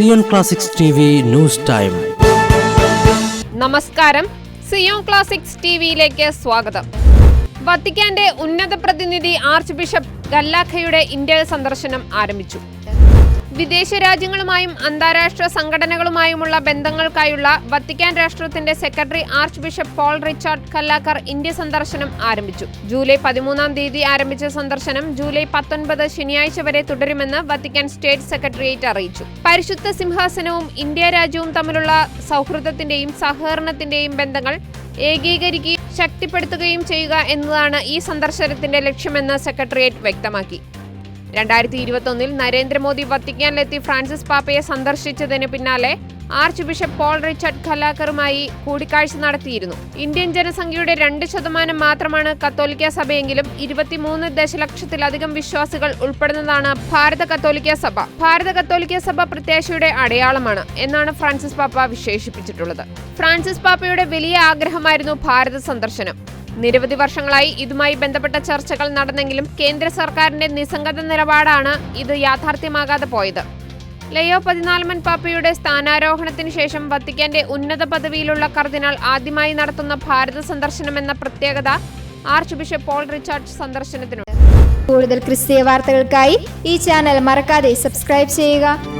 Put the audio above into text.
Zion Classics T V news time. നമസ്കാരം. Zion classics T വിയിലേക്ക് സ്വാഗതം. വത്തിക്കാന്റെ ഉന്നത പ്രതിനിധി ആർച്ച് ബിഷപ്പ് ഗല്ലാഖയുടെ ഇന്ത്യ സന്ദർശനം ആരംഭിച്ചു. വിദേശ രാജ്യങ്ങളുമായും അന്താരാഷ്ട്ര സംഘടനകളുമായുമുള്ള ബന്ധങ്ങൾക്കായുള്ള വത്തിക്കാൻ രാഷ്ട്രത്തിന്റെ secretary archbishop Paul Richard Gallagher India സന്ദർശനം ആരംഭിച്ചു. ജൂലൈ പതിമൂന്നാം തീയതി ആരംഭിച്ച സന്ദർശനം ജൂലൈ പത്തൊൻപത് ശനിയാഴ്ച വരെ തുടരുമെന്ന് വത്തിക്കാൻ സ്റ്റേറ്റ് സെക്രട്ടേറിയറ്റ് അറിയിച്ചു. പരിശുദ്ധ സിംഹാസനവും ഇന്ത്യ രാജ്യവും തമ്മിലുള്ള സൗഹൃദത്തിന്റെയും സഹകരണത്തിന്റെയും ബന്ധങ്ങൾ ഏകീകരിക്കുകയും ശക്തിപ്പെടുത്തുകയും ചെയ്യുക എന്നതാണ് ഈ സന്ദർശനത്തിന്റെ ലക്ഷ്യമെന്ന് സെക്രട്ടേറിയറ്റ് വ്യക്തമാക്കി. രണ്ടായിരത്തി ഇരുപത്തൊന്നിൽ നരേന്ദ്രമോദി വത്തിക്കാനിലെത്തി ഫ്രാൻസിസ് പാപ്പയെ സന്ദർശിച്ചതിന് പിന്നാലെ ആർച്ച് ബിഷപ്പ് പോൾ റിച്ചർഡ് ഖലാക്കറുമായി കൂടിക്കാഴ്ച നടത്തിയിരുന്നു. ഇന്ത്യൻ ജനസംഖ്യയുടെ രണ്ട് ശതമാനം മാത്രമാണ് കത്തോലിക്ക സഭയെങ്കിലും ഇരുപത്തിമൂന്ന് ദശലക്ഷത്തിലധികം വിശ്വാസികൾ ഉൾപ്പെടുന്നതാണ് ഭാരത കത്തോലിക്ക സഭ. ഭാരത കത്തോലിക്ക സഭ പ്രത്യാശയുടെ അടയാളമാണ് എന്നാണ് ഫ്രാൻസിസ് പാപ്പ വിശേഷിപ്പിച്ചിട്ടുള്ളത്. ഫ്രാൻസിസ് പാപ്പയുടെ വലിയ ആഗ്രഹമായിരുന്നു ഭാരത സന്ദർശനം. നിരവധി വർഷങ്ങളായി ഇതുമായി ബന്ധപ്പെട്ട ചർച്ചകൾ നടന്നെങ്കിലും കേന്ദ്ര സർക്കാരിന്റെ നിസ്സംഗത നിലപാടാണ് ഇത് യാഥാർത്ഥ്യമാകാതെ പോയത്. ലയോ പതിനാലമൻ പാപ്പയുടെ സ്ഥാനാരോഹണത്തിന് ശേഷം വത്തിക്കാന്റെ ഉന്നത പദവിയിലുള്ള കർദിനാൾ ആദ്യമായി നടത്തുന്ന ഭാരത സന്ദർശനം എന്ന പ്രത്യേകത ആർച്ച് ബിഷപ്പ് പോൾ റിച്ചാർഡ് സന്ദർശനത്തിനുണ്ട്. കൂടുതൽ ക്രിസ്തീയ വാർത്തകൾക്കായി ഈ ചാനൽ മറക്കാതെ സബ്സ്ക്രൈബ് ചെയ്യുക.